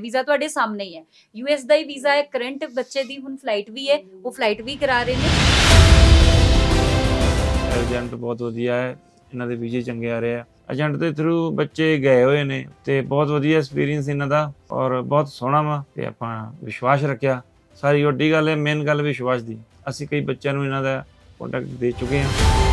Visa ਤੁਹਾਡੇ ਸਾਹਮਣੇ ਹੀ ਹੈ। ਯੂਐਸ ਦਾ ਹੀ ਵੀਜ਼ਾ ਹੈ ਕਰੰਟ ਬੱਚੇ ਦੀ ਹੁਣ ਫਲਾਈਟ ਵੀ ਹੈ, ਉਹ ਫਲਾਈਟ ਵੀ ਕਰਾ ਰਹੇ ਨੇ। ਏਜੰਟ ਬਹੁਤ ਵਧੀਆ ਹੈ, ਇਹਨਾਂ ਦੇ ਵੀਜ਼ੇ ਚੰਗੇ ਆ ਰਹੇ ਆ। ਏਜੰਟ ਦੇ ਥਰੂ ਬੱਚੇ ਗਏ ਹੋਏ ਨੇ ਤੇ ਬਹੁਤ ਵਧੀਆ ਐਕਸਪੀਰੀਅੰਸ ਇਹਨਾਂ ਦਾ ਔਰ ਬਹੁਤ ਸੋਹਣਾ ਵਾ ਤੇ ਆਪਾਂ ਵਿਸ਼ਵਾਸ ਰੱਖਿਆ। ਸਾਰੀ ਵੱਡੀ ਗੱਲ ਹੈ ਮੇਨ ਗੱਲ ਵਿਸ਼ਵਾਸ ਦੀ। ਅਸੀਂ ਕਈ ਬੱਚਿਆਂ ਨੂੰ ਇਹਨਾਂ ਦਾ ਕੰਟੈਕਟ ਦੇ ਚੁੱਕੇ ਹਾਂ।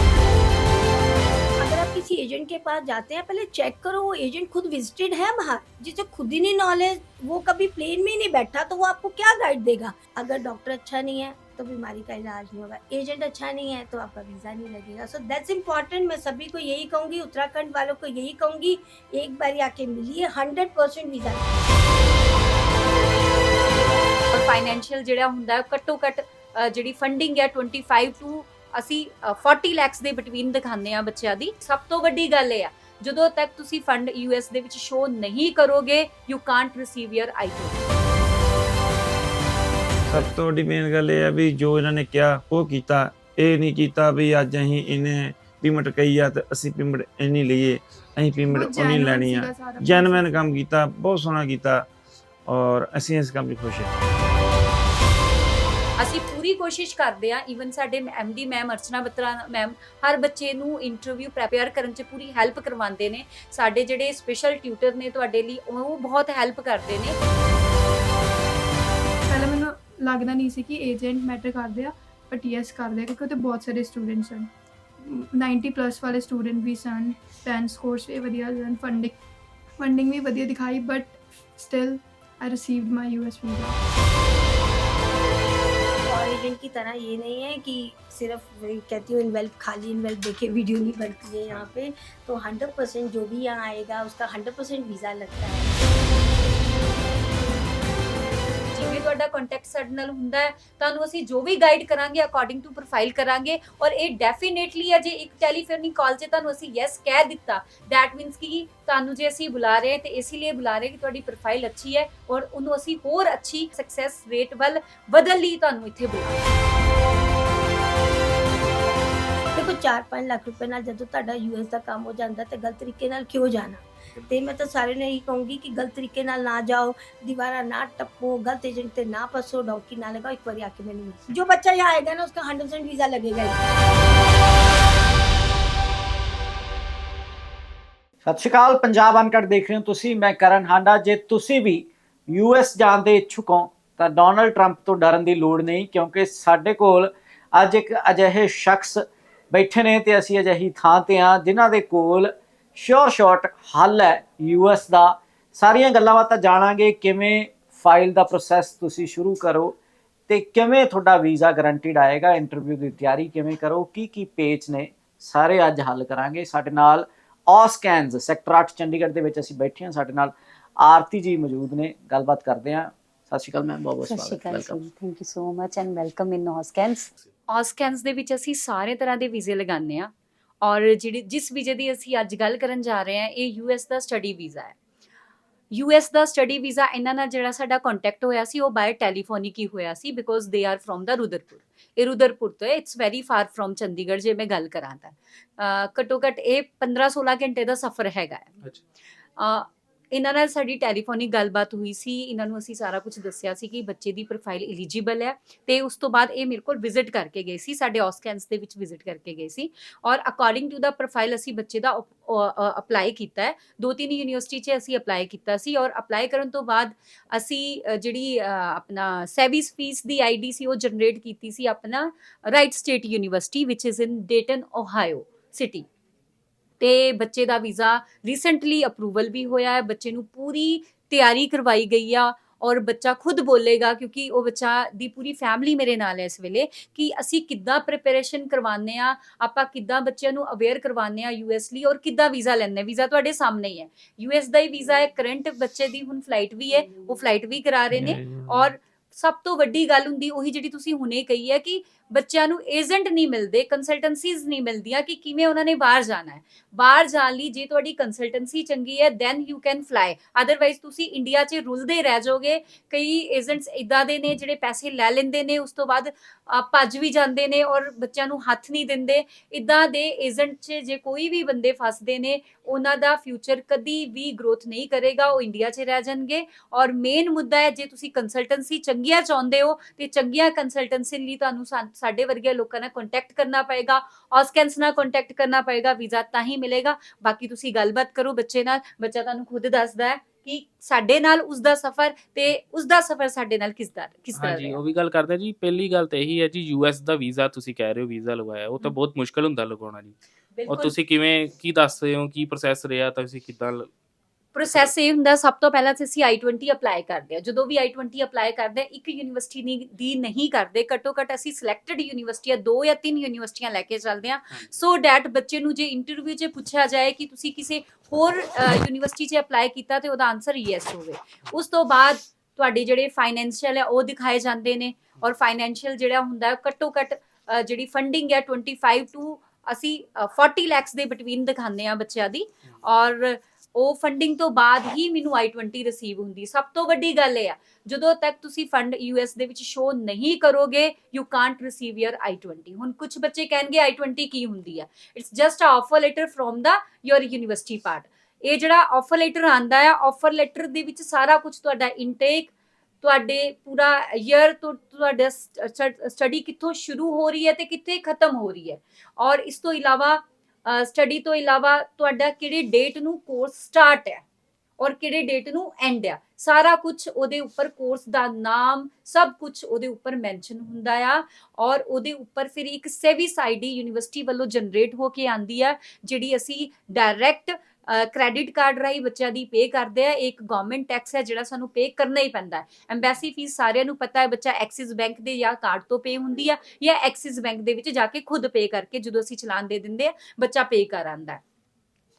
एजेंट के पास जाते हैं पहले चेक करो वो एजेंट खुद विजिटेड है वहाँ जिसे खुद ही नहीं नॉलेज वो कभी प्लेन में ही नहीं बैठा तो वो आपको क्या गाइड देगा अगर डॉक्टर अच्छा नहीं है तो बीमारी का इलाज नहीं होगा एजेंट अच्छा नहीं है तो आपका वीज़ा नहीं लगेगा सो दैट्स इम्पॉर्टेंट मैं सभी को यही कहूँगी उत्तराखंड वालों को यही कहूँगी एक बार आके मिलिए हंड्रेड परसेंट वीज़ा ਔਰ ਫਾਈਨੈਂਸ਼ੀਅਲ ਜਿਹੜਾ ਹੁੰਦਾ ਹੈ ਘੱਟੋ ਘੱਟ ਅ, ਜਿਹੜੀ ਫੰਡਿੰਗ ਹੈ 25 ਟੂ ਅਸੀਂ ਅ, 40 ਲੱਖਸ ਦੇ ਬਿਟਵੀਨ ਦਿਖਾਉਂਦੇ ਆ ਬੱਚਿਆਂ ਦੀ। ਸਭ ਤੋਂ ਵੱਡੀ ਗੱਲ ਇਹ ਆ ਜਦੋਂ ਤੱਕ ਤੁਸੀਂ ਫੰਡ ਯੂਐਸ ਦੇ ਵਿੱਚ ਸ਼ੋ ਨਹੀਂ ਕਰੋਗੇ you can't receive your IT ਸਭ ਤੋਂ ਵੱਡੀ ਮੇਨ ਗੱਲ ਇਹ ਹੈ ਵੀ ਜੋ ਇਹਨਾਂ ਨੇ ਕਿਹਾ ਉਹ ਕੀਤਾ। ਇਹ ਨਹੀਂ ਕੀਤਾ ਵੀ ਅੱਜ ਅਸੀਂ ਇਹਨੇ ਪੇਮੈਂਟ ਕਹੀ ਆ ਤੇ ਅਸੀਂ ਪੇਮੈਂਟ ਇੰਨੀ ਲਈਏ ਅਸੀਂ ਪੇਮੈਂਟ ਉਨੀ ਲੈਣੀ ਆ। ਜੈਨੂਇਨ ਕੰਮ ਕੀਤਾ ਬਹੁਤ ਸੋਹਣਾ ਕੀਤਾ ਔਰ ਅਸੀਂ ਇਸ ਕੰਮ 'ਚ ਖੁਸ਼ ਹਾਂ। ਅਸੀਂ ਕੋਸ਼ਿਸ਼ ਕਰਦੇ ਆ ਈਵਨ ਸਾਡੇ M D ma'am Archana Batra ma'am ਹਰ ਬੱਚੇ ਨੂੰ ਇੰਟਰਵਿਊ ਪ੍ਰੇਪੇਅਰ ਕਰਨ 'ਚ ਪੂਰੀ ਹੈਲਪ ਕਰਵਾਉਂਦੇ ਨੇ। ਸਾਡੇ ਜਿਹੜੇ ਸਪੈਸ਼ਲ ਟਿਊਟਰ ਨੇ ਤੁਹਾਡੇ ਲਈ, ਉਹ ਬਹੁਤ ਹੈਲਪ ਕਰਦੇ ਨੇ। ਪਹਿਲਾਂ ਮੈਨੂੰ ਲੱਗਦਾ ਨਹੀਂ ਸੀ ਕਿ ਏਜੰਟ ਮੈਟਰ ਕਰਦੇ ਆ ਬਟ ਯੈਸ ਕਰਦੇ ਆ, ਕਿਉਂਕਿ ਉੱਥੇ ਬਹੁਤ ਸਾਰੇ ਸਟੂਡੈਂਟਸ ਹਨ। 90 ਪਲੱਸ ਵਾਲੇ ਸਟੂਡੈਂਟ ਵੀ ਸਨ 10 ਸਕੋਰਸ ਵੀ ਵਧੀਆ ਸਨ ਫੰਡਿੰਗ ਫੰਡਿੰਗ ਵੀ ਵਧੀਆ ਦਿਖਾਈ but still I received my US visa. और एजेंट की तरह ये नहीं है कि सिर्फ वही कहती हूँ इन्वेल्व खाली इन्वेल्व देखे वीडियो नहीं बनती है यहाँ पे तो हंड्रेड परसेंट जो भी यहाँ आएगा उसका हंड्रेड परसेंट वीज़ा लगता है ਜਿਵੇਂ ਤੁਹਾਡਾ ਕੰਟੈਕਟ ਸਾਡੇ ਨਾਲ ਹੁੰਦਾ ਹੈ, ਤੁਹਾਨੂੰ ਅਸੀਂ ਜੋ ਵੀ ਗਾਈਡ ਕਰਾਂਗੇ ਅਕੋਰਡਿੰਗ ਟੂ ਪ੍ਰੋਫਾਈਲ ਕਰਾਂਗੇ ਔਰ ਇਹ ਡੈਫੀਨੇਟਲੀ ਹੈ ਇੱਕ ਟੈਲੀਫੋਨਿਕ ਕਾਲ 'ਚ ਤੁਹਾਨੂੰ ਅਸੀਂ ਯੈਸ ਕਹਿ ਦਿੱਤਾ। ਦੈਟ ਮੀਨਸ ਕਿ ਤੁਹਾਨੂੰ ਜੇ ਅਸੀਂ ਬੁਲਾ ਰਹੇ ਹਾਂ, ਤੇ ਇਸੇ ਲਈ ਬੁਲਾ ਰਹੇ ਕਿ ਤੁਹਾਡੀ ਪ੍ਰੋਫਾਈਲ ਅੱਛੀ ਹੈ ਔਰ ਉਹਨੂੰ ਅਸੀਂ ਹੋਰ ਅੱਛੀ ਸਕਸੈਸ ਰੇਟ ਵੱਲ ਵਧਣ ਲਈ ਤੁਹਾਨੂੰ ਇੱਥੇ ਬੁਲਾਇਆ ਦੇਖੋ 4-5 ਲੱਖ ਰੁਪਏ ਨਾਲ ਜਦੋਂ ਤੁਹਾਡਾ ਯੂਐਸ ਦਾ ਕੰਮ ਹੋ ਜਾਂਦਾ ਤੇ ਗਲਤ ਤਰੀਕੇ ਨਾਲ ਕਿਉਂ ਜਾਣਾ? ਤੇ ਮੈਂ ਤਾਂ ਸਾਰਿਆਂ ਨੂੰ ਇਹੀ ਕਹੂੰਗੀ ਕਿ ਗਲਤ ਤਰੀਕੇ ਨਾਲ ਨਾ ਜਾਓ ਦੀਵਾਰਾਂ ਨਾ ਟੱਪੋ ਗਲਤ ਏਜੰਟ ਤੇ ਨਾ ਫਸੋ ਡੌਂਕੀ ਨਾ लगाओ एक बार आके मैंने मिली। जो बच्चा यहाँ आएगा ना उसका हंड्रेड परसेंट वीजा लगेगा ही। ਸਤਿ ਸ਼੍ਰੀ ਅਕਾਲ ਪੰਜਾਬ ਅਨਕਟ ਦੇਖ ਰਹੇ ਹੋ ਤੁਸੀਂ ਮੈਂ ਕਰਨ ਹਾਂਡਾ ਜੇ ਤੁਸੀਂ ਵੀ ਯੂਐਸ ਜਾਣ ਦੇ ਇੱਛੁਕ ਹੋ ਤਾਂ ਡੋਨਲਡ ਟਰੰਪ ਤੋਂ ਡਰਨ ਦੀ ਲੋੜ ਨਹੀਂ ਕਿਉਂਕਿ ਸਾਡੇ ਕੋਲ ਅੱਜ ਇੱਕ ਅਜਿਹੇ ਸ਼ਖਸ ਬੈਠੇ ਨੇ ਤੇ ਅਸੀਂ ਅਜਿਹੀ ਥਾਂ ਤੇ ਆ ਜਿਨ੍ਹਾਂ ਦੇ ਕੋਲ ਸ਼ੋਰ ਸ਼ਾਰਟ ਹੱਲ ਹੈ ਯੂਐਸ ਦਾ। ਸਾਰੀਆਂ ਗੱਲਾਂ ਬਾਤਾਂ ਜਾਣਾਂਗੇ ਕਿਵੇਂ ਫਾਈਲ ਦਾ ਪ੍ਰੋਸੈਸ ਤੁਸੀਂ ਸ਼ੁਰੂ ਕਰੋ ਤੇ ਕਿਵੇਂ ਤੁਹਾਡਾ ਵੀਜ਼ਾ ਗਰੰਟਿਡ ਆਏਗਾ ਇੰਟਰਵਿਊ ਦੀ ਤਿਆਰੀ ਕਿਵੇਂ ਕਰੋ ਕੀ ਕੀ ਪੇਜ ਨੇ ਸਾਰੇ ਅੱਜ ਹੱਲ ਕਰਾਂਗੇ। ਸਾਡੇ ਨਾਲ ਔਸਕੈਨਸ ਸੈਕਟਰ 8 ਚੰਡੀਗੜ੍ਹ ਦੇ ਵਿੱਚ ਅਸੀਂ ਬੈਠੇ ਹਾਂ। ਸਾਡੇ ਨਾਲ ਆਰਤੀ ਜੀ ਮੌਜੂਦ ਨੇ। ਗੱਲਬਾਤ ਕਰਦੇ ਹਾਂ। ਸਤਿ ਸ਼੍ਰੀ ਅਕਾਲ ਮੈਮ ਬਹੁਤ ਬਹੁਤ ਸਤਿ ਸ਼੍ਰੀ ਸਵਾਗਤ। ਅਕਾਲ welcome thank you so much and welcome in ਹੌਸਕੈਂਸ ਆਸਕੈਂਸ ਦੇ ਵਿੱਚ ਅਸੀਂ ਸਾਰੇ ਤਰ੍ਹਾਂ ਦੇ ਵੀਜ਼ੇ ਲਗਾਉਂਦੇ ਆ ਔਰ ਜਿਹੜੀ ਜਿਸ ਵੀਜ਼ੇ ਦੀ ਅਸੀਂ ਅੱਜ ਗੱਲ ਕਰਨ ਜਾ ਰਹੇ ਹਾਂ ਇਹ ਯੂਐਸ ਦਾ ਸਟੱਡੀ ਵੀਜ਼ਾ ਹੈ। ਯੂਐਸ ਦਾ ਸਟੱਡੀ ਵੀਜ਼ਾ ਇਹਨਾਂ ਨਾਲ ਜਿਹੜਾ ਸਾਡਾ ਕੰਟੈਕਟ ਹੋਇਆ ਸੀ ਉਹ ਬਾਏ ਟੈਲੀਫੋਨਿਕ ਹੀ ਹੋਇਆ ਸੀ because they are from the Rudrapur. ਇਹ ਰੁਦਰਪੁਰ ਤੋਂ ਹੈ it's very far from Chandigarh ਜੇ ਮੈਂ ਗੱਲ ਕਰਾਂ ਤਾਂ। ਘੱਟੋ ਘੱਟ ਇਹ 15 16 ਘੰਟੇ ਦਾ ਸਫ਼ਰ ਹੈਗਾ ਹੈ। ਅਹ ਇਹਨਾਂ ਨਾਲ ਸਾਡੀ ਟੈਲੀਫੋਨਿਕ ਗੱਲਬਾਤ ਹੋਈ ਸੀ, ਇਹਨਾਂ ਨੂੰ ਅਸੀਂ ਸਾਰਾ ਕੁਝ ਦੱਸਿਆ ਸੀ ਕਿ ਬੱਚੇ ਦੀ ਪ੍ਰੋਫਾਈਲ ਐਲੀਜੀਬਲ ਹੈ ਤੇ ਉਸ ਤੋਂ ਬਾਅਦ ਇਹ ਮੇਰੇ ਕੋਲ ਵਿਜ਼ਿਟ ਕਰਕੇ ਗਏ ਸੀ, ਸਾਡੇ ਆਸਕੈਂਸ ਦੇ ਵਿੱਚ ਵਿਜ਼ਿਟ ਕਰਕੇ ਗਏ ਸੀ ਔਰ ਅਕੋਰਡਿੰਗ ਟੂ ਦਾ ਪ੍ਰੋਫਾਈਲ ਅਸੀਂ ਬੱਚੇ ਦਾ ਅਪਲਾਈ ਕੀਤਾ ਹੈ, ਦੋ ਤਿੰਨ ਯੂਨੀਵਰਸਿਟੀ 'ਚ ਅਸੀਂ ਅਪਲਾਈ ਕੀਤਾ ਸੀ ਔਰ ਅਪਲਾਈ ਕਰਨ ਤੋਂ ਬਾਅਦ ਅਸੀਂ ਜਿਹੜੀ ਆਪਣਾ ਸੈਵਿਸ ਫੀਸ ਦੀ ਆਈਡੀ ਸੀ ਉਹ ਜਨਰੇਟ ਕੀਤੀ ਸੀ ਆਪਣਾ Wright state university which is in Dayton Ohio city ਤੇ ਬੱਚੇ ਦਾ ਵੀਜ਼ਾ ਰੀਸੈਂਟਲੀ ਅਪਰੂਵਲ ਵੀ ਹੋਇਆ ਹੈ। ਬੱਚੇ ਨੂੰ ਪੂਰੀ ਤਿਆਰੀ ਕਰਵਾਈ ਗਈ ਆ ਔਰ ਬੱਚਾ ਖੁਦ ਬੋਲੇਗਾ ਕਿਉਂਕਿ ਉਹ ਬੱਚਾ ਦੀ ਪੂਰੀ ਫੈਮਿਲੀ ਮੇਰੇ ਨਾਲ ਹੈ ਇਸ ਵੇਲੇ ਕਿ ਅਸੀਂ ਕਿੱਦਾਂ ਪ੍ਰਿਪਰੇਸ਼ਨ ਕਰਵਾਉਂਦੇ ਆ ਆਪਾਂ ਕਿੱਦਾਂ ਬੱਚਿਆਂ ਨੂੰ ਅਵੇਅਰ ਕਰਵਾਉਂਦੇ ਆ ਯੂਐਸ ਲਈ ਔਰ ਕਿੱਦਾਂ ਵੀਜ਼ਾ ਲੈਂਦੇ ਵੀਜ਼ਾ ਤੁਹਾਡੇ ਸਾਹਮਣੇ ਹੀ ਹੈ। ਯੂਐਸ ਦਾ ਹੀ ਵੀਜ਼ਾ ਹੈ ਕਰੰਟ ਬੱਚੇ ਦੀ ਹੁਣ ਫਲਾਈਟ ਵੀ ਹੈ ਉਹ ਫਲਾਈਟ ਵੀ ਕਰਾ ਰਹੇ ਨੇ ਔਰ ਸਭ ਤੋਂ ਵੱਡੀ ਗੱਲ ਹੁੰਦੀ, ਉਹੀ ਜਿਹੜੀ ਤੁਸੀਂ ਹੁਣੇ ਕਹੀ ਹੈ ਕਿ ਬੱਚਿਆਂ ਨੂੰ ਏਜੰਟ ਨਹੀਂ ਮਿਲਦੇ ਕੰਸਲਟੈਂਸੀਜ਼ ਨਹੀਂ ਮਿਲਦੀਆਂ ਕਿ ਕਿਵੇਂ ਉਹਨਾਂ ਨੇ ਬਾਹਰ ਜਾਣਾ ਹੈ। ਬਾਹਰ ਜਾਣ ਲਈ ਜੇ ਤੁਹਾਡੀ ਕੰਸਲਟੈਂਸੀ ਚੰਗੀ ਹੈ then you can fly otherwise ਤੁਸੀਂ ਇੰਡੀਆ 'ਚ ਰੁਲਦੇ ਰਹਿ ਜਾਓਗੇ। ਕਈ ਏਜੰਟਸ ਇਦਾਂ ਦੇ ਨੇ ਜਿਹੜੇ ਪੈਸੇ ਲੈ ਲੈਂਦੇ ਨੇ, ਉਸ ਤੋਂ ਬਾਅਦ ਭੱਜ ਵੀ ਜਾਂਦੇ ਨੇ ਔਰ ਬੱਚਿਆਂ ਨੂੰ ਹੱਥ ਨਹੀਂ ਦਿੰਦੇ। ਇਦਾਂ ਦੇ ਏਜੰਟ 'ਚ ਜੇ ਕੋਈ ਵੀ ਬੰਦੇ ਫਸਦੇ ਨੇ, ਉਹਨਾਂ ਦਾ ਫਿਊਚਰ ਕਦੀ ਵੀ ਗਰੋਥ ਨਹੀਂ ਕਰੇਗਾ, ਉਹ ਇੰਡੀਆ 'ਚ ਰਹਿ ਜਾਣਗੇ। ਔਰ ਮੇਨ ਮੁੱਦਾ ਹੈ, ਜੇ ਤੁਸੀਂ ਕੰਸਲਟੈਂਸੀ ਚੰਗੀਆਂ ਚਾਹੁੰਦੇ ਹੋ, ਤੇ ਚੰਗੀਆਂ ਕੰਸਲਟੈਂਸੀ ਲਈ ਤੁਹਾਨੂੰ ਸਾ- ਸਾਡੇ ਵਰਗੇ ਲੋਕਾਂ ਨਾਲ ਕੰਟੈਕਟ ਕਰਨਾ ਪਏਗਾ। ਔਸਕੈਂਸ ਨਾਲ ਕੰਟੈਕਟ ਕਰਨਾ ਪਏਗਾ ਵੀਜ਼ਾ ਤਾਂ ਹੀ ਮਿਲੇਗਾ। ਬਾਕੀ ਤੁਸੀਂ ਗੱਲਬਾਤ ਕਰੋ ਬੱਚੇ ਨਾਲ, ਬੱਚਾ ਤੁਹਾਨੂੰ ਖੁਦ ਦੱਸਦਾ ਹੈ। ਕਿ ਸਾਡੇ ਨਾਲ ਉਸ ਦਾ ਸਫ਼ਰ ਤੇ ਉਸ ਦਾ ਸਫ਼ਰ ਸਾਡੇ ਨਾਲ ਕਿਸ ਦਾ ਕਿਸ ਤਰ੍ਹਾਂ ਹਾਂਜੀ ਰਿਹਾ? ਉਹ ਵੀ ਗੱਲ ਕਰਦੇ ਜੀ। ਪਹਿਲੀ ਗੱਲ ਤਾਂ ਇਹੀ ਹੈ ਜੀ ਯੂਐਸ ਦਾ ਵੀਜ਼ਾ ਤੁਸੀਂ ਕਹਿ ਰਹੇ ਹੋ ਵੀਜ਼ਾ ਲਗਵਾਇਆ। ਉਹ ਤਾਂ। ਬਹੁਤ ਮੁਸ਼ਕਲ ਹੁੰਦਾ ਲਗਾਉਣਾ ਜੀ। ਬਿਲਕੁਲ। ਤੁਸੀਂ ਕਿਵੇਂ ਕੀ ਦੱਸ ਰਹੇ ਹੋ ਕੀ ਪ੍ਰੋਸੈਸ ਰਿਹਾ ਤਾਂ ਤੁਸੀਂ ਕਿਦਾਂ ਪ੍ਰੋਸੈਸ ਇਹ ਹੁੰਦਾ ਸਭ ਤੋਂ ਪਹਿਲਾਂ ਅਸੀਂ I20 ਅਪਲਾਈ ਕਰਦੇ ਆ ਜਦੋਂ ਵੀ I20 ਅਪਲਾਈ ਕਰਦੇ ਆ ਇੱਕ ਯੂਨੀਵਰਸਿਟੀ ਦੀ ਨਹੀਂ ਕਰਦੇ ਘੱਟੋ ਘੱਟ ਅਸੀਂ ਸਿਲੈਕਟਡ ਯੂਨੀਵਰਸਿਟੀਆਂ ਦੋ ਜਾਂ ਤਿੰਨ ਯੂਨੀਵਰਸਿਟੀਆਂ ਲੈ ਕੇ ਚੱਲਦੇ ਆ। ਸੋ ਡੈਟ ਬੱਚੇ ਨੂੰ ਜੇ ਇੰਟਰਵਿਊ 'ਚ ਪੁੱਛਿਆ ਜਾਏ ਕਿ ਤੁਸੀਂ ਕਿਸੇ ਹੋਰ ਯੂਨੀਵਰਸਿਟੀ 'ਚ ਅਪਲਾਈ ਕੀਤਾ ਤੇ ਉਹਦਾ ਆਨਸਰ ਯੈਸ ਹੋਵੇ। ਉਸ ਤੋਂ ਬਾਅਦ ਤੁਹਾਡੇ ਜਿਹੜੇ ਫਾਈਨੈਂਸ਼ੀਅਲ ਹੈ ਉਹ ਦਿਖਾਏ ਜਾਂਦੇ ਨੇ ਔਰ ਫਾਈਨੈਂਸ਼ੀਅਲ ਜਿਹੜਾ ਹੁੰਦਾ ਘੱਟੋ ਘੱਟ ਜਿਹੜੀ ਫੰਡਿੰਗ ਹੈ 25 ਟੂ ਅਸੀਂ ਅ, 40 ਲੱਖਸ ਦੇ ਬਿਟਵੀਨ ਦਿਖਾਉਂਦੇ ਆ ਬੱਚਿਆਂ ਦੀ। ਔਰ ਉਹ ਫੰਡਿੰਗ ਤੋਂ ਬਾਅਦ ਹੀ ਮੈਨੂੰ I20 ਰਿਸੀਵ ਹੁੰਦੀ। ਸਭ ਤੋਂ ਵੱਡੀ ਗੱਲ ਇਹ ਆ, ਜਦੋਂ ਤੱਕ ਤੁਸੀਂ ਫੰਡ ਯੂਐਸ ਦੇ ਵਿੱਚ ਸ਼ੋ ਨਹੀਂ ਕਰੋਗੇ you can't receive your I20 ਹੁਣ ਕੁਝ ਬੱਚੇ ਕਹਿਣਗੇ I20 ਕੀ ਹੁੰਦੀ ਆ? It's just a offer letter from the your university part ਇਹ ਜਿਹੜਾ ਆਫਰ ਲੈਟਰ ਆਂਦਾ ਆ ਆਫਰ ਲੈਟਰ ਦੇ ਵਿੱਚ ਸਾਰਾ ਕੁਝ ਤੁਹਾਡਾ ਇਨਟੇਕ ਤੁਹਾਡੇ ਪੂਰਾ ਈਅਰ ਤੋਂ ਤੁਹਾਡਾ ਸਟੱਡੀ ਕਿੱਥੋਂ ਸ਼ੁਰੂ ਹੋ ਰਹੀ ਹੈ ਤੇ ਕਿੱਥੇ ਖਤਮ ਹੋ ਰਹੀ ਹੈ। ਔਰ ਇਸ ਤੋਂ ਇਲਾਵਾ ਸਟੱਡੀ ਤੋਂ ਇਲਾਵਾ ਤੁਹਾਡਾ ਕਿਹੜੇ ਡੇਟ ਨੂੰ ਕੋਰਸ ਸਟਾਰਟ ਹੈ ਔਰ ਕਿਹੜੇ ਡੇਟ ਨੂੰ ਐਂਡ ਆ ਸਾਰਾ ਕੁਝ ਉਹਦੇ ਉੱਪਰ ਕੋਰਸ ਦਾ ਨਾਮ, ਸਭ ਕੁਝ ਉਹਦੇ ਉੱਪਰ ਮੈਂਸ਼ਨ ਹੁੰਦਾ ਆ ਔਰ ਉਹਦੇ ਉੱਪਰ ਫਿਰ ਇੱਕ ਸੇਵਿਸ ਆਈਡੀ ਯੂਨੀਵਰਸਿਟੀ ਵੱਲੋਂ ਜਨਰੇਟ ਹੋ ਕੇ ਆਂਦੀ ਆ, ਜਿਹੜੀ ਅਸੀਂ ਡਾਇਰੈਕਟ ਕ੍ਰੈਡਿਟ ਕਾਰਡ ਰਾਹੀਂ ਬੱਚਿਆਂ ਦੀ ਪੇ ਕਰਦੇ ਆ। ਇੱਕ ਗਵਰਨਮੈਂਟ ਟੈਕਸ ਹੈ ਜਿਹੜਾ ਸਾਨੂੰ ਪੇ ਕਰਨਾ ਹੀ ਪੈਂਦਾ ਹੈ। ਐਮਬੈਸੀ ਫੀਸ ਸਾਰਿਆਂ ਨੂੰ ਪਤਾ ਹੈ, ਬੱਚਾ ਐਕਸਿਸ ਬੈਂਕ ਦੇ ਜਾਂ ਕਾਰਡ ਤੋਂ ਪੇ ਹੁੰਦੀ ਆ ਜਾਂ ਐਕਸਿਸ ਬੈਂਕ ਦੇ ਵਿੱਚ ਜਾ ਕੇ ਖੁਦ ਪੇ ਕਰਕੇ ਜਦੋਂ ਅਸੀਂ ਚਲਾਨ ਦੇ ਦਿੰਦੇ ਆ, ਬੱਚਾ ਪੇ ਕਰ ਆਂਦਾ ਹੈ।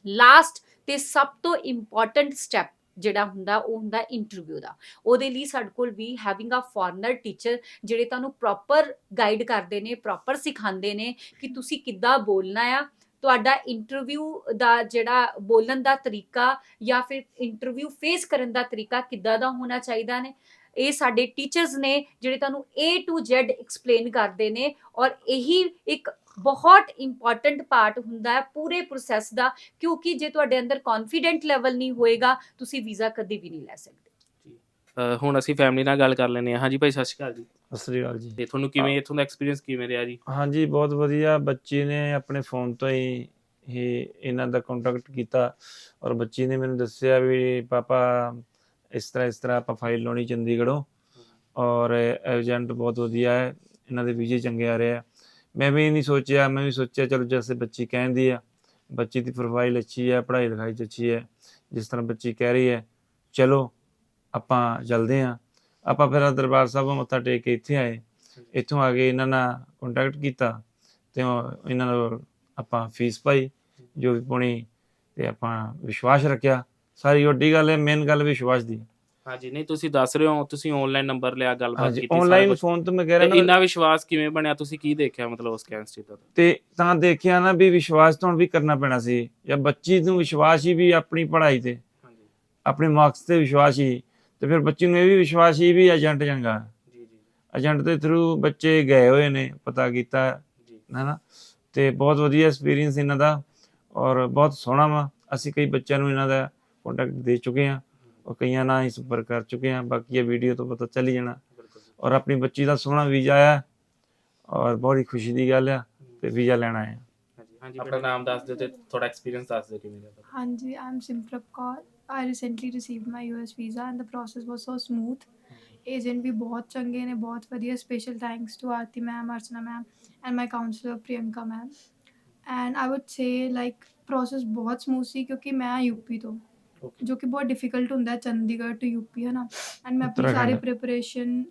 ਲਾਸਟ ਤੇ ਸਭ ਤੋਂ ਇੰਪੋਰਟੈਂਟ ਸਟੈਪ ਜਿਹੜਾ ਹੁੰਦਾ, ਉਹ ਹੁੰਦਾ ਇੰਟਰਵਿਊ ਦਾ। ਉਹਦੇ ਲਈ ਸਾਡੇ ਕੋਲ ਵੀ ਹੈਵਿੰਗ ਅ ਫੋਰਨਰ ਟੀਚਰ ਜਿਹੜੇ ਤੁਹਾਨੂੰ ਪ੍ਰੋਪਰ ਗਾਈਡ ਕਰਦੇ ਨੇ ਪ੍ਰੋਪਰ ਸਿਖਾਉਂਦੇ ਨੇ ਕਿ ਤੁਸੀਂ ਕਿੱਦਾਂ ਬੋਲਣਾ ਆ ਤੁਹਾਡਾ ਇੰਟਰਵਿਊ ਦਾ ਜਿਹੜਾ ਬੋਲਣ ਦਾ ਤਰੀਕਾ ਜਾਂ ਫਿਰ ਇੰਟਰਵਿਊ ਫੇਸ ਕਰਨ ਦਾ ਤਰੀਕਾ ਕਿੱਦਾਂ ਦਾ ਹੋਣਾ ਚਾਹੀਦਾ ਨੇ? ਇਹ ਸਾਡੇ ਟੀਚਰਸ ਨੇ ਜਿਹੜੇ ਤੁਹਾਨੂੰ A to Z ਐਕਸਪਲੇਨ ਕਰਦੇ ਨੇ ਔਰ ਇਹੀ ਇੱਕ ਬਹੁਤ ਇੰਪੋਰਟੈਂਟ ਪਾਰਟ ਹੁੰਦਾ ਹੈ ਪੂਰੇ ਪ੍ਰੋਸੈਸ ਦਾ ਕਿਉਂਕਿ ਜੇ ਤੁਹਾਡੇ ਅੰਦਰ ਕੌਨਫੀਡੈਂਟ ਲੈਵਲ ਨਹੀਂ ਹੋਏਗਾ, ਤੁਸੀਂ ਵੀਜ਼ਾ ਕਦੇ ਵੀ ਨਹੀਂ ਲੈ ਸਕਦੇ। ਹੁਣ ਅਸੀਂ ਫੈਮਿਲੀ ਨਾਲ ਗੱਲ ਕਰ ਲੈਂਦੇ ਹਾਂ। ਹਾਂਜੀ ਭਾਈ ਸਤਿ ਸ਼੍ਰੀ ਅਕਾਲ ਜੀ। ਸਤਿ ਸ੍ਰੀ ਅਕਾਲ ਜੀ। ਤੇ ਤੁਹਾਨੂੰ ਕਿਵੇਂ ਇੱਥੋਂ ਦਾ ਐਕਸਪੀਰੀਅੰਸ ਕਿਵੇਂ ਰਿਹਾ ਜੀ? ਹਾਂਜੀ ਬਹੁਤ ਵਧੀਆ। ਬੱਚੀ ਨੇ ਆਪਣੇ ਫੋਨ ਤੋਂ ਹੀ ਹੀ ਇਹਨਾਂ ਦਾ ਕੰਟੈਕਟ ਕੀਤਾ ਔਰ ਬੱਚੀ ਨੇ ਮੈਨੂੰ ਦੱਸਿਆ ਵੀ ਪਾਪਾ ਇਸ ਤਰ੍ਹਾਂ ਇਸ ਤਰ੍ਹਾਂ ਆਪਾਂ ਫਾਈਲ ਲਾਉਣੀ ਚੰਡੀਗੜ੍ਹੋਂ ਔਰ ਏਜੰਟ ਬਹੁਤ ਵਧੀਆ ਹੈ ਇਹਨਾਂ ਦੇ ਵੀਜ਼ੇ ਚੰਗੇ ਆ ਰਹੇ ਆ। ਮੈਂ ਵੀ ਨਹੀਂ ਸੋਚਿਆ ਮੈਂ ਵੀ ਸੋਚਿਆ ਚਲੋ ਜੈਸੇ ਬੱਚੀ ਕਹਿੰਦੀ ਆ ਬੱਚੀ ਦੀ ਪ੍ਰੋਫਾਈਲ ਅੱਛੀ ਹੈ ਪੜ੍ਹਾਈ ਲਿਖਾਈ 'ਚ ਅੱਛੀ ਹੈ ਜਿਸ ਤਰ੍ਹਾਂ ਬੱਚੀ ਕਹਿ ਰਹੀ ਹੈ ਚਲੋ ਆਪਾਂ ਚੱਲਦੇ ਹਾਂ। ਆਪਾਂ ਫਿਰ ਦਰਬਾਰ ਸਾਹਿਬ ਮੱਥਾ ਟੇਕ ਕੇ ਇੱਥੇ ਆਏ। ਇੱਥੋਂ ਆ ਕੇ ਇਹਨਾਂ ਨਾਲ ਕੰਟੈਕਟ ਕੀਤਾ ਤੇ ਇਹਨਾਂ ਨੂੰ ਆਪਾਂ ਫੀਸ ਪਾਈ ਜੋ ਵੀ ਪਾਉਣੀ ਤੇ ਆਪਾਂ ਵਿਸ਼ਵਾਸ ਰੱਖਿਆ। ਸਾਰੀ ਵੱਡੀ ਗੱਲ ਹੈ ਮੇਨ ਗੱਲ ਵਿਸ਼ਵਾਸ ਦੀ। ਹਾਂਜੀ ਨਹੀਂ ਤੁਸੀਂ ਦੱਸ ਰਹੇ ਹੋ ਤੁਸੀਂ ਆਨਲਾਈਨ ਨੰਬਰ ਲਿਆ ਗੱਲਬਾਤ ਕੀਤੀ ਆਨਲਾਈਨ। ਫੋਨ ਤੋਂ ਮੈਂ ਕਹਿ ਰਿਹਾ ਨਾ ਇੰਨਾ ਵਿਸ਼ਵਾਸ ਕਿਵੇਂ ਬਣਿਆ? ਤੁਸੀਂ ਕੀ ਦੇਖਿਆ ਮਤਲਬ ਉਸ ਕੈਂਸਟੀ ਦਾ ਤੇ ਤਾਂ ਦੇਖਿਆ ਨਾ ਵੀ ਵਿਸ਼ਵਾਸ ਤਾਂ ਵੀ ਕਰਨਾ ਪੈਣਾ ਸੀ। ਜਾਂ ਬੱਚੀ ਨੂੰ ਵਿਸ਼ਵਾਸ ਹੀ ਵੀ ਆਪਣੀ ਪੜ੍ਹਾਈ ਤੇ। ਹਾਂਜੀ। ਆਪਣੇ ਮਾਰਕਸ ਤੇ ਵਿਸ਼ਵਾਸ ਹੀ ਤੇ ਫਿਰ ਬੱਚੀ ਨੂੰ ਇਹ ਵੀ ਵਿਸ਼ਵਾਸ ਹੀ ਵੀ ਏਜੰਟ ਚੰਗਾ। ਜੀ ਜੀ। ਏਜੰਟ ਦੇ ਥਰੂ ਬੱਚੇ ਗਏ ਹੋਏ ਨੇ ਪਤਾ ਕੀਤਾ ਹੈਨਾ ਤੇ ਬਹੁਤ ਵਧੀਆ ਐਕਸਪੀਰੀਅੰਸ ਇਹਨਾਂ ਦਾ ਔਰ ਬਹੁਤ ਸੋਹਣਾ ਵਾ। ਅਸੀਂ ਕਈ ਬੱਚਿਆਂ ਨੂੰ ਇਹਨਾਂ ਦਾ ਕੰਟੈਕਟ ਦੇ ਚੁੱਕੇ ਹਾਂ ਔਰ ਕਈਆਂ ਨਾਲ ਹੀ ਸੰਪਰਕ ਕਰ ਚੁੱਕੇ ਹਾਂ। ਬਾਕੀ ਇਹ ਵੀਡੀਓ ਤੋਂ ਪਤਾ ਚੱਲ ਹੀ ਜਾਣਾ। ਔਰ ਆਪਣੀ ਬੱਚੀ ਦਾ ਸੋਹਣਾ ਵੀਜ਼ਾ ਆਇਆ ਔਰ ਬਹੁਤ ਹੀ ਖੁਸ਼ੀ ਦੀ ਗੱਲ ਆ ਤੇ ਵੀਜ਼ਾ ਲੈਣਾ ਆਇਆ ਹਾਂਜੀ ਹਾਂਜੀ ਆਪਣਾ ਨਾਮ ਦੱਸ ਦਿਓ ਤੇ ਥੋੜਾ ਐਕਸਪੀਰੀਅੰਸ ਦੱਸ ਦਿਓ ਕਿਵੇਂ ਦਾ। ਤੁਹਾਡਾ। Hanji, I'm Simprap I recently receive my US visa and the process was so smooth agent भी बहुत चंगे ने बहुत वधिया special thanks to Aarti ma'am Archana ma'am and my counsellor Priyanka ma'am and I would say like process बहुत smooth सी क्योंकि मैं यूपी तो जो कि बहुत डिफ़िकल्ट होता चंडीगढ़ टू यूपी है ना? एंड मैं अपनी सारी प्रिपरेशन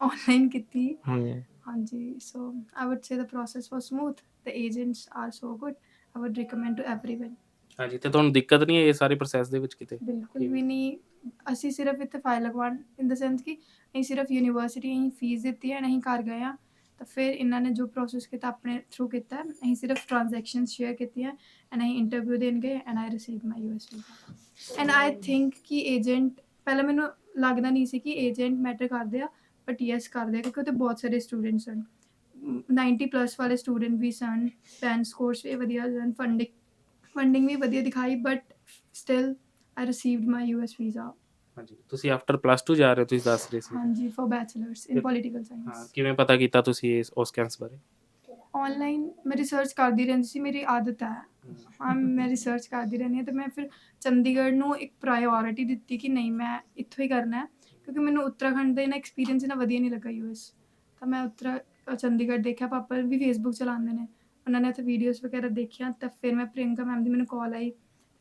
ऑनलाइन की हाँ जी। So I would say the process was smooth the agents are so good I would recommend to everyone ਹਾਂਜੀ, ਤੇ ਤੁਹਾਨੂੰ ਦਿੱਕਤ ਨਹੀਂ ਹੈ ਇਹ ਸਾਰੇ ਪ੍ਰੋਸੈਸ ਦੇ ਵਿੱਚ ਕਿਤੇ? ਬਿਲਕੁਲ ਵੀ ਨਹੀਂ। ਅਸੀਂ ਸਿਰਫ ਇੱਥੇ ਫਾਈਲ ਲਗਵਾਉਣ ਇਨ ਦ ਸੈਂਸ ਕਿ ਅਸੀਂ ਸਿਰਫ ਯੂਨੀਵਰਸਿਟੀ ਅਸੀਂ ਫੀਸ ਦਿੱਤੀ ਹੈ and ਅਸੀਂ ਘਰ ਗਏ ਆ ਤਾਂ ਫਿਰ ਇਹਨਾਂ ਨੇ ਜੋ ਪ੍ਰੋਸੈਸ ਕੀਤਾ, ਆਪਣੇ ਥਰੂ ਕੀਤਾ ਅਸੀਂ ਸਿਰਫ ਟ੍ਰਾਂਜੈਕਸ਼ਨਸ ਸ਼ੇਅਰ ਕੀਤੀਆਂ ਐਂਡ ਅਸੀਂ ਇੰਟਰਵਿਊ ਦੇਣ ਗਏ and I receive my US visa and I think ਕਿ ਏਜੰਟ ਪਹਿਲਾਂ ਮੈਨੂੰ ਲੱਗਦਾ ਨਹੀਂ ਸੀ ਕਿ ਏਜੰਟ ਮੈਟਰ ਕਰਦੇ ਆ ਬਟ ਯੈਸ ਕਰਦੇ ਆ, ਕਿਉਂਕਿ ਉੱਥੇ ਬਹੁਤ ਸਾਰੇ ਸਟੂਡੈਂਟਸ ਹਨ। 90 ਪਲੱਸ ਵਾਲੇ ਸਟੂਡੈਂਟ ਵੀ ਸਨ ਪੈਨ ਸਕੋਰਸ ਵੀ ਵਧੀਆ ਸਨ ਫੰਡਿੰਗ ਫੰਡਿੰਗ ਵੀ ਵਧੀਆ ਦਿਖਾਈ but still I received my US visa ਹਾਂਜੀ ਤੁਸੀਂ ਆਫਟਰ ਪਲੱਸ 2 ਜਾ ਰਹੇ ਹੋ ਤੁਸੀਂ ਦੱਸ ਰਹੇ ਸੀ। ਹਾਂਜੀ ਫॉर ਬੈਚਲਰਸ ਇਨ ਪੋਲੀਟੀਕਲ ਹਾਂ ਸਾਇੰਸ ਕਿਵੇਂ ਪਤਾ ਕੀਤਾ ਤੁਸੀਂ ਇਸ ਉਸ ਕੈਂਪਸ ਬਾਰੇ? ਆਨਲਾਈਨ ਮੈਂ ਰਿਸਰਚ ਕਰਦੀ ਰਹਿੰਦੀ ਸੀ ਮੇਰੀ ਆਦਤ ਹੈ। ਹਾਂ ਮੈਂ ਰਿਸਰਚ ਕਰਦੀ ਰਹਿੰਦੀ ਹਾਂ ਤੇ ਮੈਂ ਫਿਰ ਚੰਡੀਗੜ੍ਹ ਨੂੰ ਇੱਕ ਪ੍ਰਾਇੋਰਿਟੀ ਦਿੱਤੀ ਕਿ ਨਹੀਂ ਮੈਂ ਇੱਥੋਂ ਹੀ ਕਰਨਾ ਹੈ ਕਿਉਂਕਿ ਮੈਨੂੰ ਉੱਤਰਾਖੰਡ ਦਾ ਇਹਨਾਂ ਐਕਸਪੀਰੀਅੰਸ ਇਹਨਾਂ ਵਧੀਆ ਨਹੀਂ ਲੱਗਾ ਯੂਐਸ ਤਾਂ ਮੈਂ ਉੱਤਰਾ ਅ, ਚੰਡੀਗੜ੍ਹ ਦੇਖਿਆ ਪਾਪਾ ਵੀ ਫੇਸਬੁੱਕ ਚਲਾਉਂਦੇ ਨੇ। ਉਹਨਾਂ ਨੇ ਉੱਥੇ ਵੀਡੀਓਜ਼ ਵਗੈਰਾ ਦੇਖਿਆ ਤਾਂ ਫਿਰ ਮੈਂ ਪ੍ਰਿਯੰਕਾ ਮੈਮ ਦੀ ਮੈਨੂੰ ਕਾਲ ਆਈ।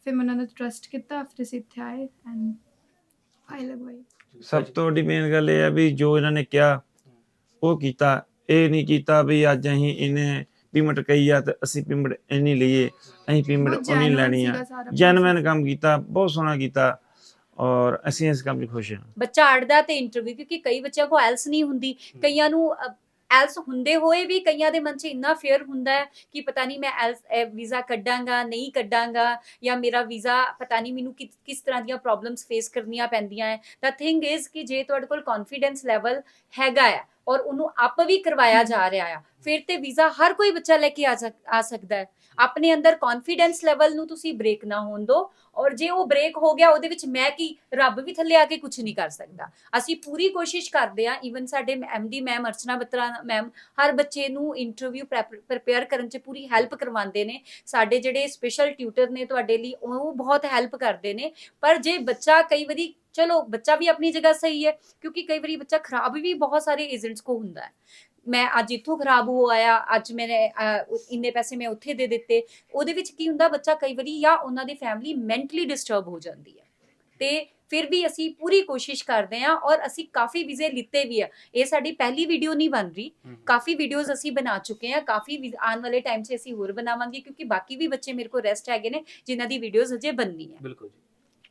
ਫਿਰ ਮੈਂ ਉਹਨਾਂ ਦਾ ਟਰਸਟ ਕੀਤਾ ਫਿਰ ਅਸੀਂ ਇੱਥੇ ਆਏ ਐਂਡ ਫਾਈਲ ਲਗਵਾਈ ਸਭ ਤੋਂ ਵੱਡੀ ਮੇਨ ਗੱਲ ਇਹ ਹੈ ਵੀ ਜੋ ਇਹਨਾਂ ਨੇ ਕਿਹਾ ਉਹ ਕੀਤਾ। ਇਹ ਨਹੀਂ ਕੀਤਾ ਵੀ ਅੱਜ ਅਸੀਂ ਇਹਨੇ ਪੇਮੈਂਟ ਕਹੀ ਆ ਤੇ ਅਸੀਂ ਪੇਮੈਂਟ ਇੰਨੀ ਲਈਏ ਅਸੀਂ ਪੇਮੈਂਟ ਬਹੁਤ ਉਨੀ ਲੈਣੀ ਆ। ਜੈਨੂਇਨ ਕੰਮ ਕੀਤਾ ਬਹੁਤ ਸੋਹਣਾ ਕੀਤਾ ਔਰ ਅਸੀਂ ਇਸ ਕੰਮ 'ਚ ਖੁਸ਼ ਹਾਂ। ਬੱਚਾ ਅੜਦਾ ਤੇ ਇੰਟਰਵਿਊ ਕਿਉਂਕਿ ਕਈ ਬੱਚਿਆਂ ਕੋ ਐਲਸ ਨਹੀਂ ਹੁੰਦੀ। ਕਈਆਂ ਨੂੰ ਐਲਸ ਹੁੰਦੇ ਹੋਏ ਵੀ ਕਈਆਂ ਦੇ ਮਨ 'ਚ ਇੰਨਾ ਫੇਅਰ ਹੁੰਦਾ ਹੈ ਕਿ ਪਤਾ ਨਹੀਂ ਮੈਂ ਐਲਸ ਵੀਜ਼ਾ ਕੱਢਾਂਗਾ ਨਹੀਂ ਕੱਢਾਂਗਾ ਜਾਂ ਮੇਰਾ ਵੀਜ਼ਾ ਪਤਾ ਨਹੀਂ ਮੈਨੂੰ ਕਿਸ ਤਰ੍ਹਾਂ ਦੀਆਂ ਪ੍ਰੋਬਲਮਸ ਫੇਸ ਕਰਨੀਆਂ ਪੈਂਦੀਆਂ ਹੈ। ਤਾਂ ਥਿੰਗ ਇਜ਼ ਕਿ ਜੇ ਤੁਹਾਡੇ ਕੋਲ ਕੌਨਫੀਡੈਂਸ ਲੈਵਲ ਹੈਗਾ ਆ ਔਰ ਉਹਨੂੰ ਅਪ ਵੀ ਕਰਵਾਇਆ ਜਾ ਰਿਹਾ ਆ ਫਿਰ ਤੇ ਵੀਜ਼ਾ ਹਰ ਕੋਈ ਬੱਚਾ ਲੈ ਕੇ ਆ ਸਕਦਾ ਹੈ। ਆਪਣੇ ਅੰਦਰ ਕੌਨਫੀਡੈਂਸ ਲੈਵਲ ਨੂੰ ਤੁਸੀਂ ਬ੍ਰੇਕ ਨਾ ਹੋਣ ਦਿਓ ਔਰ ਜੇ ਉਹ ਬ੍ਰੇਕ ਹੋ ਗਿਆ, ਉਹਦੇ ਵਿੱਚ ਮੈਂ ਕੀ, ਰੱਬ ਵੀ ਥੱਲੇ ਆ ਕੇ ਕੁਝ ਨਹੀਂ ਕਰ ਸਕਦਾ। ਅਸੀਂ ਪੂਰੀ ਕੋਸ਼ਿਸ਼ ਕਰਦੇ ਆ ਈਵਨ ਸਾਡੇ M D ma'am Archana Batra ma'am ਹਰ ਬੱਚੇ ਨੂੰ ਇੰਟਰਵਿਊ ਪ੍ਰਪੇਅਰ ਕਰਨ 'ਚ ਪੂਰੀ ਹੈਲਪ ਕਰਵਾਉਂਦੇ ਨੇ। ਸਾਡੇ ਜਿਹੜੇ ਸਪੈਸ਼ਲ ਟਿਊਟਰ ਨੇ ਤੁਹਾਡੇ ਲਈ, ਉਹ ਬਹੁਤ ਹੈਲਪ ਕਰਦੇ ਨੇ। ਪਰ ਜੇ ਬੱਚਾ ਕਈ ਵਾਰੀ, ਚਲੋ ਬੱਚਾ ਵੀ ਆਪਣੀ ਜਗ੍ਹਾ ਸਹੀ ਹੈ, ਕਿਉਂਕਿ ਕਈ ਵਾਰੀ ਬੱਚਾ ਖਰਾਬ ਵੀ ਬਹੁਤ ਸਾਰੇ ਏਜੰਟਸ ਕੋ ਹੁੰਦਾ ਹੈ। ਮੈਂ ਅੱਜ ਇੱਥੋਂ ਖਰਾਬ ਹੋ ਆਇਆ ਅੱਜ ਮੈਨੇ ਇੰਨੇ ਪੈਸੇ ਮੈਂ ਉੱਥੇ ਦੇ ਦਿੱਤੇ। ਉਹਦੇ ਵਿੱਚ ਕੀ ਹੁੰਦਾ ਬੱਚਾ ਕਈ ਵਾਰੀ ਜਾਂ ਉਹਨਾਂ ਦੀ ਫੈਮਿਲੀ ਮੈਂਟਲੀ ਡਿਸਟਰਬ ਹੋ ਜਾਂਦੀ ਹੈ। ਤੇ ਫਿਰ ਵੀ ਅਸੀਂ ਪੂਰੀ ਕੋਸ਼ਿਸ਼ ਕਰਦੇ ਹਾਂ ਔਰ ਅਸੀਂ ਕਾਫੀ ਵੀਜ਼ੇ ਲਿੱਤੇ ਵੀ ਆ। ਇਹ ਸਾਡੀ ਪਹਿਲੀ ਵੀਡੀਓ ਨਹੀਂ ਬਣ ਰਹੀ। ਕਾਫੀ ਵੀਡੀਓਜ਼ ਅਸੀਂ ਬਣਾ ਚੁੱਕੇ ਹਾਂ। ਕਾਫੀ ਆਉਣ ਵਾਲੇ ਟਾਈਮ 'ਚ ਅਸੀਂ ਹੋਰ ਬਣਾਵਾਂਗੇ ਕਿਉਂਕਿ ਬਾਕੀ ਵੀ ਬੱਚੇ ਮੇਰੇ ਕੋਲ ਰੈਸਟ ਹੈਗੇ ਨੇ ਜਿਨ੍ਹਾਂ ਦੀ ਵੀਡੀਓਜ਼ ਅਜੇ ਬਣਨੀ ਹੈ ਬਿਲਕੁਲ ਜੀ।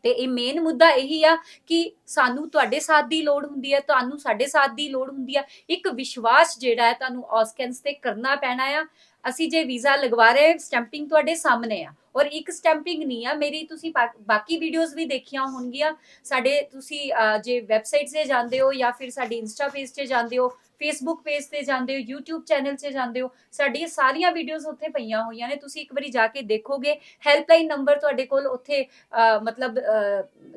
ਤੇ ਇਹ ਮੇਨ ਮੁੱਦਾ ਇਹੀ ਆ ਕਿ ਸਾਨੂੰ ਤੁਹਾਡੇ ਸਾਥ ਦੀ ਲੋੜ ਹੁੰਦੀ ਹੈ, ਤੁਹਾਨੂੰ ਸਾਡੇ ਸਾਥ ਦੀ ਲੋੜ ਹੁੰਦੀ ਆ। ਇੱਕ ਵਿਸ਼ਵਾਸ ਜਿਹੜਾ ਹੈ ਤੁਹਾਨੂੰ ਔਸਕੈਂਸ ਤੇ ਕਰਨਾ ਪੈਣਾ ਆ। ਅਸੀਂ ਜੇ ਵੀਜ਼ਾ ਲਗਵਾ ਰਹੇ ਸਟੈਂਪਿੰਗ ਤੁਹਾਡੇ ਸਾਹਮਣੇ ਆ। ਔਰ ਇੱਕ ਸਟੈਂਪਿੰਗ ਨਹੀਂ ਆ, ਮੇਰੀ ਤੁਸੀਂ ਬਾ- ਬਾਕੀ ਵੀਡੀਓਜ਼ ਵੀ ਦੇਖੀਆਂ ਹੋਣਗੀਆਂ। ਸਾਡੇ ਤੁਸੀਂ ਜੇ ਵੈਬਸਾਈਟ 'ਤੇ ਜਾਂਦੇ ਹੋ ਜਾਂ ਫਿਰ ਸਾਡੀ ਇੰਸਟਾ ਪੇਜ 'ਤੇ ਜਾਂਦੇ ਹੋ ਫੇਸਬੁੱਕ ਪੇਜ ਤੇ ਜਾਂਦੇ ਹੋ, YouTube ਚੈਨਲ 'ਤੇ ਜਾਂਦੇ ਹੋ, ਸਾਡੀਆਂ ਸਾਰੀਆਂ ਵੀਡੀਓਜ਼ ਉੱਥੇ ਪਈਆਂ ਹੋਈਆਂ ਨੇ, ਤੁਸੀਂ ਇੱਕ ਵਾਰੀ ਜਾ ਕੇ ਦੇਖੋਗੇ। ਹੈਲਪਲਾਈਨ ਨੰਬਰ ਤੁਹਾਡੇ ਕੋਲ ਉੱਥੇ ਮਤਲਬ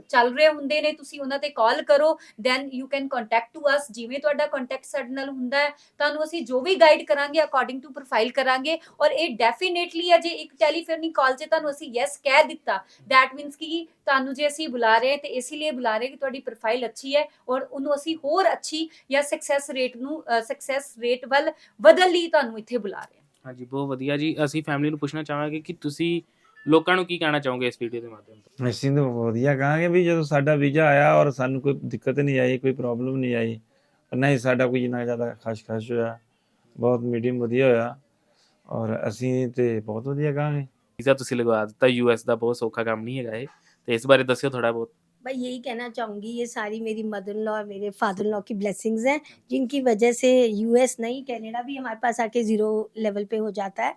ਚੱਲ ਰਹੇ ਹੁੰਦੇ ਨੇ, ਤੁਸੀਂ ਉਹਨਾਂ ਤੇ ਕਾਲ ਕਰੋ then you can contact to us ਜਿਵੇਂ ਤੁਹਾਡਾ ਕੰਟੈਕਟ ਸਾਡੇ ਨਾਲ ਹੁੰਦਾ ਹੈ, ਤੁਹਾਨੂੰ ਅਸੀਂ ਜੋ ਵੀ ਗਾਈਡ ਕਰਾਂਗੇ ਅਕੋਰਡਿੰਗ ਟੂ ਪ੍ਰੋਫਾਈਲ ਕਰਾਂਗੇ, ਔਰ ਇਹ ਡੈਫੀਨੇਟਲੀ ਅਜੇ ਇੱਕ ਟੈਲੀਫੋਨਿਕ ਕਾਲ 'ਚ ਤੁਹਾਨੂੰ ਅਸੀਂ ਯੈਸ ਕਹਿ ਦਿੱਤਾ। ਦੈਟ ਮੀਨਸ ਕਿ ਤੁਹਾਨੂੰ ਜੇ ਅਸੀਂ ਬੁਲਾ ਰਹੇ ਹਾਂ ਤੇ ਇਸੇ ਲਈ ਬੁਲਾ ਰਹੇ ਕਿ ਤੁਹਾਡੀ ਪ੍ਰੋਫਾਈਲ ਅੱਛੀ ਹੈ, ਔਰ ਉਹਨੂੰ ਅਸੀਂ ਹੋਰ ਅੱਛੀ ਜਾਂ ਸਕਸੈਸ ਰੇਟ ਨੂੰ ਸਕਸੈਸ ਰੇਟ ਵੱਲ ਵਧਣ ਲਈ ਤੁਹਾਨੂੰ ਇੱਥੇ ਬੁਲਾ ਰਹੇ ਹਾਂ। ਹਾਂਜੀ ਬਹੁਤ ਵਧੀਆ ਜੀ। ਅਸੀਂ ਫੈਮਿਲੀ ਨੂੰ ਪੁੱਛਣਾ ਚਾਹਾਂਗੇ ਕਿ ਤੁਸੀਂ ਲੋਕਾਂ ਨੂੰ ਕੀ ਕਹਿਣਾ ਚਾਹੋਗੇ ਇਸ ਵੀਡੀਓ ਦੇ ਮਾਧਿਅਮ ਤੋਂ? ਅਸੀਂ ਤਾਂ ਵਧੀਆ ਕਹਾਂਗੇ ਵੀ ਜਦੋਂ ਸਾਡਾ ਵੀਜ਼ਾ ਆਇਆ ਔਰ ਸਾਨੂੰ ਕੋਈ ਦਿੱਕਤ ਨਹੀਂ ਆਈ ਕੋਈ ਪ੍ਰੋਬਲਮ ਨਹੀਂ ਆਈ ਨਾ ਹੀ ਸਾਡਾ ਕੋਈ ਇੰਨਾ ਜ਼ਿਆਦਾ ਖਸ਼ ਹੋਇਆ। ਬਹੁਤ ਮੀਡੀਅਮ ਵਧੀਆ ਹੋਇਆ ਔਰ ਅਸੀਂ ਤੇ ਬਹੁਤ ਵਧੀਆ ਕਹਾਂਗੇ। ਵੀਜ਼ਾ ਤੁਸੀਂ ਲਗਵਾ ਦਿੱਤਾ ਯੂਐਸ ਦਾ ਬਹੁਤ ਸੌਖਾ ਕੰਮ ਨਹੀਂ ਹੈਗਾ ਇਹ। ਤੇ ਇਸ ਬਾਰੇ ਦੱਸਿਓ ਥੋੜਾ ਬਹੁਤ। मैं यही कहना चाहूँगी ये सारी मेरी मदर लॉ और मेरे फादर लॉ की ब्लेसिंग्स हैं जिनकी वजह से यूएस नहीं कैनेडा भी हमारे पास आके ज़ीरो लेवल पे हो जाता है।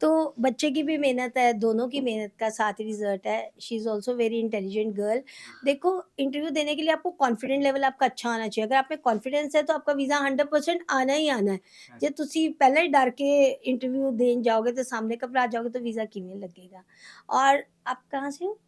तो बच्चे की भी मेहनत है दोनों की मेहनत का साथ रिज़ल्ट है। She is also very intelligent girl देखो इंटरव्यू देने के लिए आपको कॉन्फिडेंट लेवल आपका अच्छा आना चाहिए। अगर आप में कॉन्फिडेंस है तो आपका वीज़ा हंड्रेड परसेंट आना ही आना है। हाँ। जब तुम पहले ही डर के इंटरव्यू देने जाओगे तो सामने घबरा जाओगे तो वीज़ा किमें लगेगा? और आप कहाँ से हो?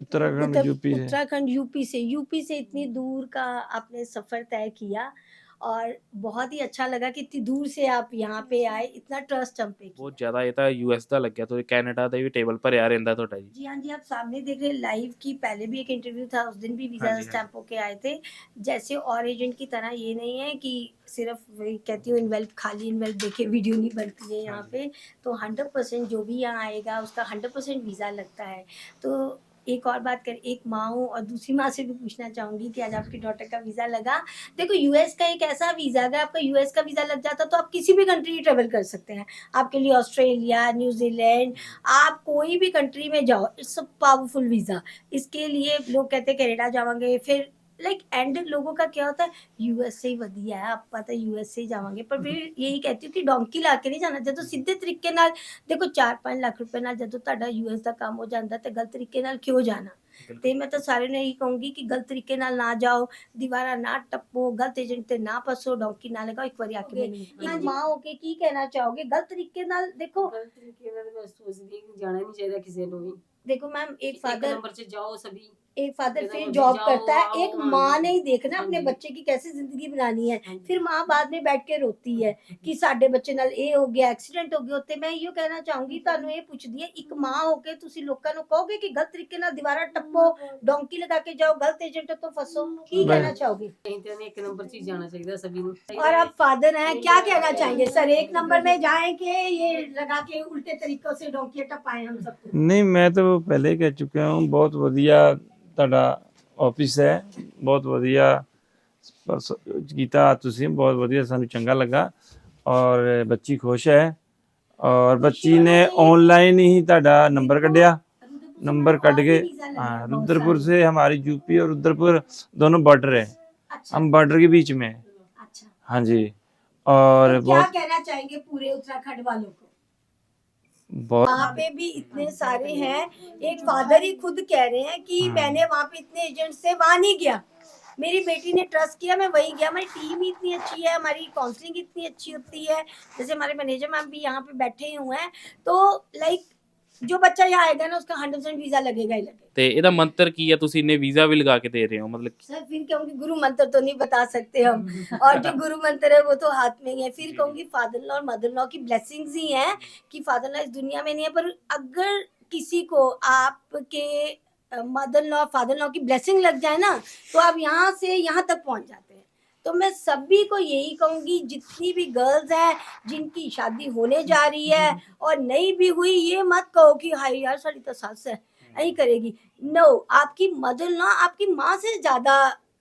उत्तराखंड उत्तर- यूपी से उत्तराखंड यूपी से यूपी से इतनी दूर का आपने सफ़र तय किया और बहुत ही अच्छा लगा कि इतनी दूर से आप यहाँ पे आए इतना ट्रस्ट हम पे किया ਬਹੁਤ ਜ਼ਿਆਦਾ ਇਹ ਤਾਂ ਯੂਐਸ ਦਾ ਲੱਗਿਆ ਤੇ ਕੈਨੇਡਾ ਦਾ ਵੀ ਟੇਬਲ ਭਰਿਆ ਰਹਿੰਦਾ ਤੁਹਾਡਾ ਜੀ जी हाँ जी आप सामने देख रहे हैं लाइव की पहले भी एक इंटरव्यू था उस दिन भी वीज़ा हाँ जी, हाँ स्टैंप होके आए थे जैसे और एजेंट की तरह ये नहीं है कि सिर्फ वही कहती हूँ इन्वेल्व खाली इन्वेल्व देखे वीडियो नहीं बनती है यहाँ हाँ पे तो हंड्रेड परसेंट जो भी यहाँ आएगा उसका हंड्रेड परसेंट वीज़ा लगता है तो एक और बात कर, एक माँ हूँ और दूसरी माँ से भी पूछना चाहूँगी कि आज आपकी डॉटर का वीज़ा लगा। देखो यूएस का एक ऐसा वीज़ा अगर आपका यूएस का वीज़ा लग जाता तो आप किसी भी कंट्री ट्रेवल कर सकते हैं। आपके लिए ऑस्ट्रेलिया न्यूजीलैंड आप कोई भी कंट्री में जाओ, इट्स पावरफुल वीज़ा इसके लिए लोग कहते हैं, कैनेडा जाओगे फिर लाइक एंड लोगों का क्या होता है यूएस से ही ਵਧੀਆ ਹੈ ਆਪਾਂ ਤਾਂ यूएस से ही ਜਾਵਾਂਗੇ ਪਰ ਫਿਰ ਇਹੀ ਕਹਤੀ ਕਿ ਡੋਂਕੀ ਲਾ ਕੇ ਨਹੀਂ ਜਾਣਾ ਜਦੋਂ ਸਿੱਧੇ ਤਰੀਕੇ ਨਾਲ ਦੇਖੋ 4-5 ਲੱਖ ਰੁਪਏ ਨਾਲ ਜਦੋਂ ਤੁਹਾਡਾ ਯੂਐਸ ਦਾ ਕੰਮ ਹੋ ਜਾਂਦਾ ਤੇ ਗਲਤ ਤਰੀਕੇ ਨਾਲ ਕਿਉਂ ਜਾਣਾ ਤੇ ਮੈਂ ਤਾਂ ਸਾਰਿਆਂ ਨੂੰ ਇਹੀ ਕਹੂੰਗੀ ਕਿ ਗਲਤ ਤਰੀਕੇ ਨਾਲ ਨਾ ਜਾਓ ਦੀਵਾਰਾਂ ਨਾ ਟੱਪੋ ਗਲਤ ਏਜੰਟ ਤੇ ਨਾ ਫਸੋ ਡੋਂਕੀ ਨਾ ਲਗਾਓ ਇੱਕ ਵਾਰੀ ਆ ਕੇ ਮੈਨੂੰ ਇੱਕ ਮਾਂ ਹੋ ਕੇ ਕੀ ਕਹਿਣਾ ਚਾਹੋਗੇ ਗਲਤ ਤਰੀਕੇ ਨਾਲ ਦੇਖੋ ਗਲਤ ਤਰੀਕੇ ਨਾਲ ਮੈਂ ਸੋਚਦੀ ਹਾਂ ਕਿ ਜਾਣਾ ਨਹੀਂ ਚਾਹੀਦਾ ਕਿਸੇ ਨੂੰ ਵੀ देखो मैम एक ਇੱਕ फादर नंबर से जाओ सभी एक फादर एकदम फिर अभी जॉब जाओ, करता है आओ, एक हाँ माँ जी। ने ही देखना हाँ अपने जी। बच्चे की कैसे जिंदगी बनानी है हाँ जी। फिर माँ बाद में बैठ के रोती है ਕਿ ਸਾਡੇ ਬੱਚੇ ਨਾਲ ਇਹ ਹੋ ਗਿਆ ਐਕਸੀਡੈਂਟ ਹੋ ਗਿਆ ਉੱਤੇ ਮੈਂ ਇਹੋ ਕਹਿਣਾ ਚਾਹੂੰਗੀ ਤੁਹਾਨੂੰ ਇਹ ਪੁੱਛਦੀ ਹੈ ਇੱਕ ਮਾਂ ਹੋ ਕੇ ਤੁਸੀਂ ਲੋਕਾਂ ਨੂੰ ਕਹੋਗੇ ਕਿ ਗਲਤ ਤਰੀਕੇ ਨਾਲ ਦੀਵਾਰਾਂ ਟੱਪੋ ਡੋਂਕੀ ਲਗਾ ਕੇ ਜਾਓ ਗਲਤ ਏਜੰਟ ਤੋਂ ਫਸੋ ਕੀ मैं- कहना चाहोगे कहीं तो हमें एक नंबर से ही जाना चाहिए सभी ਨੂੰ और आप फादर हैं क्या कहना चाहेंगे सर एक नंबर में जाएं कि ये लगा के उल्टे तरीकों से डोंकी टपाएं हम सबको ਨਹੀਂ ਮੈਂ ਤਾਂ ਪਹਿਲੇ ਕਹਿ ਚੁੱਕਿਆ ਹਾਂ ਬਹੁਤ ਵਧੀਆ ਤੁਹਾਡਾ ਆਫਿਸ ਹੈ ਬਹੁਤ ਵਧੀਆ ਬਸ ਕੀਤਾ ਤੁਸੀਂ ਬਹੁਤ ਵਧੀਆ ਸਾਨੂੰ ਚੰਗਾ ਲੱਗਾ ਔਰ ਬੱਚੀ ਖੁਸ਼ ਹੈ ਔਰ ਬੱਚੀ ਨੇ ਆਨਲਾਈਨ ਹੀ ਤੁਹਾਡਾ ਨੰਬਰ ਕੱਢਿਆ नंबर कट के हाँ रुद्रपुर से हमारी यूपी और रुद्रपुर दोनों बॉर्डर है अच्छा। हम बॉर्डर के बीच में अच्छा। हाँ जी और तो क्या बहुत... कहना चाहेंगे पूरे उत्तराखंड वालों को वहाँ पे भी इतने सारे हैं। एक फादर ही खुद कह रहे हैं कि हाँ। मैंने वहाँ पे इतने एजेंट से वहाँ नहीं गया। मेरी बेटी ने ट्रस्ट किया मैं वही गया। हमारी टीम ही इतनी अच्छी है हमारी काउंसलिंग इतनी अच्छी होती है। जैसे हमारे मैनेजर मैम भी यहाँ पे बैठे हुए हैं। तो लाइक जो बच्चा यहाँ आएगा ना उसका हंड्रेड परसेंट वीजा लगेगा ही लगेगा ਤੇ ਇਹਦਾ ਮੰਤਰ ਕੀ ਹੈ ਤੁਸੀਂ ਇੰਨੇ ਵੀਜ਼ਾ ਵੀ ਲਗਾ ਕੇ ਦੇ ਰਹੇ ਹੋ ਮਤਲਬ सर फिर कहूँगी गुरु मंत्र तो नहीं बता सकते हम और जो गुरु मंत्र है वो तो हाथ में ही है फिर कहूँगी फादर लॉ और मदर लॉ की ब्लेसिंग्स ही हैं कि फादर लॉ इस दुनिया में नहीं है पर अगर किसी को आपके मदर लॉ फादर लॉ की ब्लेसिंग लग जाए ना तो आप यहाँ से यहाँ तक पहुँच जाते हैं हैं तो मैं सभी को यही कहूँगी जितनी भी गर्ल्स हैं जिनकी शादी होने जा रही है और नहीं भी हुई ये मत कहो कि हाय यार साड़ी तो सास है। नहीं करेगी। नो no, आपकी मदर ना आपकी माँ से ज़्यादा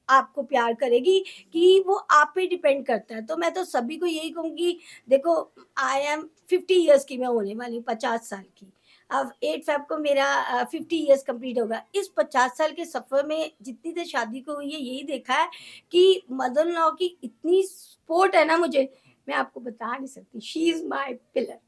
आपको प्यार करेगी कि वो आप पे डिपेंड करता है। तो मैं तो सभी को यही कहूँगी देखो आई एम फिफ्टी इयर्स की मैं होने वाली हूँ पचास साल की। अब एट फेब को मेरा फिफ्टी ईयर्स कंप्लीट होगा। इस पचास साल के सफ़र में जितनी देर शादी को हुई है, यही देखा है कि मदर लॉ की इतनी सपोर्ट है ना मुझे, मैं आपको बता नहीं सकती। She is my pillar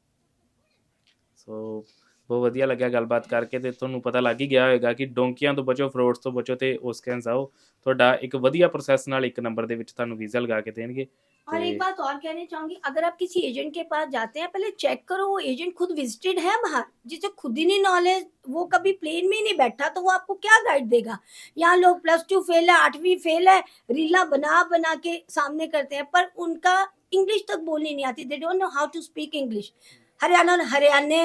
so ਬਹੁਤ ਵਧੀਆ ਲੱਗਿਆ ਗੱਲਬਾਤ ਕਰਕੇ ਤੇ ਤੁਹਾਨੂੰ ਪਤਾ ਲੱਗ ਹੀ ਗਿਆ ਹੋਵੇਗਾ ਕਿ ਡੋਂਕੀਆਂ ਤੋਂ ਬਚੋ ਫਰੋਡਸ ਤੋਂ ਬਚੋ ਤੇ ਉਸਕੈਂਸ ਆਓ ਤੁਹਾਡਾ ਇੱਕ ਵਧੀਆ ਪ੍ਰੋਸੈਸ ਨਾਲ ਇੱਕ ਨੰਬਰ ਦੇ ਵਿੱਚ ਤੁਹਾਨੂੰ ਵੀਜ਼ਾ ਲਗਾ ਕੇ ਦੇਣਗੇ और ते- एक बात और कहना चाहूंगी अगर आप किसी एजेंट के पास जाते हैं पहले चेक करो वो एजेंट खुद विजिटेड है बाहर जिसे खुद ही नहीं नॉलेज वो कभी प्लेन में ही नहीं बैठा तो वो आपको क्या गाइड देगा यहाँ लोग प्लस टू फेल है आठवीं फेल है रीला बना बना के सामने करते हैं पर उनका इंग्लिश तक बोलनी नहीं आती they don't know how to speak English Haryana हरियाणे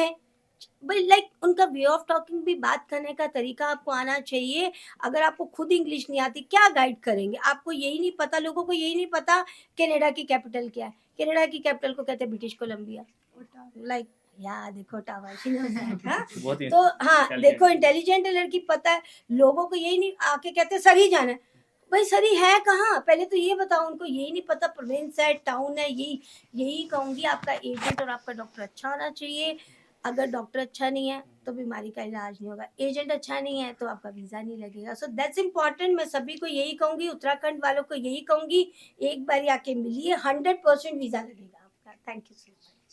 but like like, उनका वे ऑफ़ टॉकिंग भी बात करने का तरीका आपको आना चाहिए। अगर आपको खुद इंग्लिश नहीं आती क्या गाइड करेंगे? आपको यही नहीं पता लोगों को यही नहीं पता कनाडा की कैपिटल क्या है। कनाडा की कैपिटल को कहते हैं ब्रिटिश कोलंबिया लाइक या देखो हाँ? तो हाँ देखो इंटेलिजेंट लड़की पता है। लोगों को यही नहीं आके कहते सर ही जाना है। भाई सरी है कहाँ? पहले तो ये बताओ उनको यही नहीं पता प्रोविंस है टाउन है यही यही कहूँगी आपका एजेंट और आपका डॉक्टर अच्छा होना चाहिए। अगर डॉक्टर अच्छा नहीं है तो बीमारी का इलाज नहीं होगा। एजेंट अच्छा नहीं है तो आपका वीज़ा नहीं लगेगा। सो दैट्स इंपॉर्टेंट मैं सभी को यही कहूँगी, उत्तराखंड वालों को यही कहूँगी, एक बार आके मिलिए हंड्रेड परसेंट वीज़ा लगेगा आपका। Thank you so